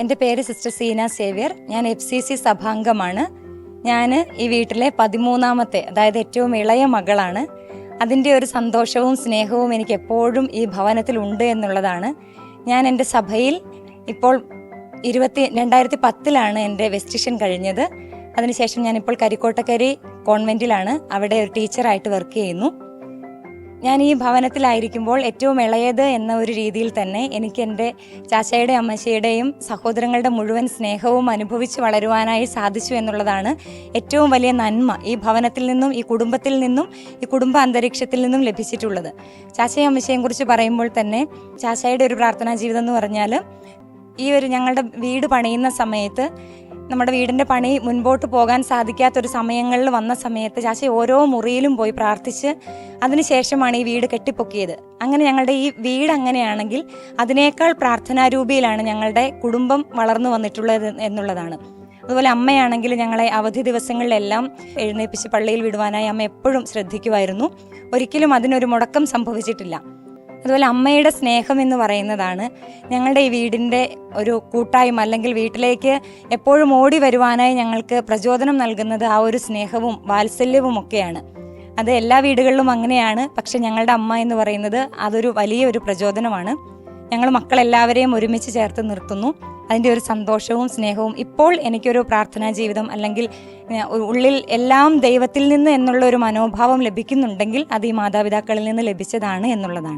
എന്റെ പേര് sister Seena Xavier. ഞാൻ എഫ് സി സി സഭാംഗമാണ്. ഞാൻ ഈ വീട്ടിലെ പതിമൂന്നാമത്തെ അതായത് ഏറ്റവും ഇളയ മകളാണ്. അതിന്റെ ഒരു സന്തോഷവും സ്നേഹവും എനിക്ക് എപ്പോഴും ഈ ഭവനത്തിൽ ഉണ്ട് എന്നുള്ളതാണ്. ഞാൻ എന്റെ സഭയിൽ ഇപ്പോൾ ഇരുപത്തി രണ്ടായിരത്തി പത്തിലാണ് എന്റെ വെസ്റ്റിഷൻ കഴിഞ്ഞത്. അതിനുശേഷം ഞാനിപ്പോൾ കരിക്കോട്ടക്കരി കോൺവെന്റിലാണ്. അവിടെ ഒരു ടീച്ചറായിട്ട് വർക്ക് ചെയ്യുന്നു. ഞാൻ ഈ ഭവനത്തിലായിരിക്കുമ്പോൾ ഏറ്റവും ഇളയത് എന്ന ഒരു രീതിയിൽ തന്നെ എനിക്ക് എന്റെ ചാച്ചയുടെ അമ്മച്ചിയുടെയും സഹോദരങ്ങളുടെ മുഴുവൻ സ്നേഹവും അനുഭവിച്ച് വളരുവാനായി സാധിച്ചു എന്നുള്ളതാണ് ഏറ്റവും വലിയ നന്മ ഈ ഭവനത്തിൽ നിന്നും ഈ കുടുംബത്തിൽ നിന്നും ഈ കുടുംബ അന്തരീക്ഷത്തിൽ നിന്നും ലഭിച്ചിട്ടുള്ളത്. ചാച്ചയും അമ്മച്ചയും കുറിച്ച് പറയുമ്പോൾ തന്നെ ചാച്ചയുടെ ഒരു പ്രാർത്ഥനാ ജീവിതം എന്ന് പറഞ്ഞാൽ ഈ ഒരു ഞങ്ങളുടെ വീട് പണിയുന്ന സമയത്ത് നമ്മുടെ വീടിന്റെ പണി മുൻപോട്ട് പോകാൻ സാധിക്കാത്തൊരു സമയങ്ങളിൽ വന്ന സമയത്ത് ചാച്ചി ഓരോ മുറിയിലും പോയി പ്രാർത്ഥിച്ച് അതിനുശേഷമാണ് ഈ വീട് കെട്ടിപ്പൊക്കിയത്. അങ്ങനെ ഞങ്ങളുടെ ഈ വീട് അങ്ങനെയാണെങ്കിൽ അതിനേക്കാൾ പ്രാർത്ഥനാരൂപിയിലാണ് ഞങ്ങളുടെ കുടുംബം വളർന്നു വന്നിട്ടുള്ളത് എന്നുള്ളതാണ്. അതുപോലെ അമ്മയാണെങ്കിൽ ഞങ്ങളെ അവധി ദിവസങ്ങളിലെല്ലാം എഴുന്നേൽപ്പിച്ച് പള്ളിയിൽ വിടുവാനായി അമ്മ എപ്പോഴും ശ്രദ്ധിക്കുമായിരുന്നു. ഒരിക്കലും അതിനൊരു മുടക്കം സംഭവിച്ചിട്ടില്ല. അതുപോലെ അമ്മയുടെ സ്നേഹം എന്ന് പറയുന്നതാണ് ഞങ്ങളുടെ ഈ വീടിന്റെ ഒരു കൂട്ടായ്മ അല്ലെങ്കിൽ വീട്ടിലേക്ക് എപ്പോഴും ഓടി വരുവാനായി ഞങ്ങൾക്ക് പ്രചോദനം നൽകുന്നത് ആ ഒരു സ്നേഹവും വാത്സല്യവും ഒക്കെയാണ്. അത് എല്ലാ വീടുകളിലും അങ്ങനെയാണ്. പക്ഷെ ഞങ്ങളുടെ അമ്മ എന്ന് പറയുന്നത് അതൊരു വലിയൊരു പ്രചോദനമാണ്. ഞങ്ങൾ മക്കളെല്ലാവരെയും ഒരുമിച്ച് ചേർത്ത് നിർത്തുന്നു. അതിന്റെ ഒരു സന്തോഷവും സ്നേഹവും ഇപ്പോൾ എനിക്കൊരു പ്രാർത്ഥനാ ജീവിതം അല്ലെങ്കിൽ ഉള്ളിൽ എല്ലാം ദൈവത്തിൽ നിന്ന് എന്നുള്ള ഒരു മനോഭാവം ലഭിക്കുന്നുണ്ടെങ്കിൽ അത് ഈ മാതാപിതാക്കളിൽ നിന്ന് ലഭിച്ചതാണ് എന്നുള്ളതാണ്.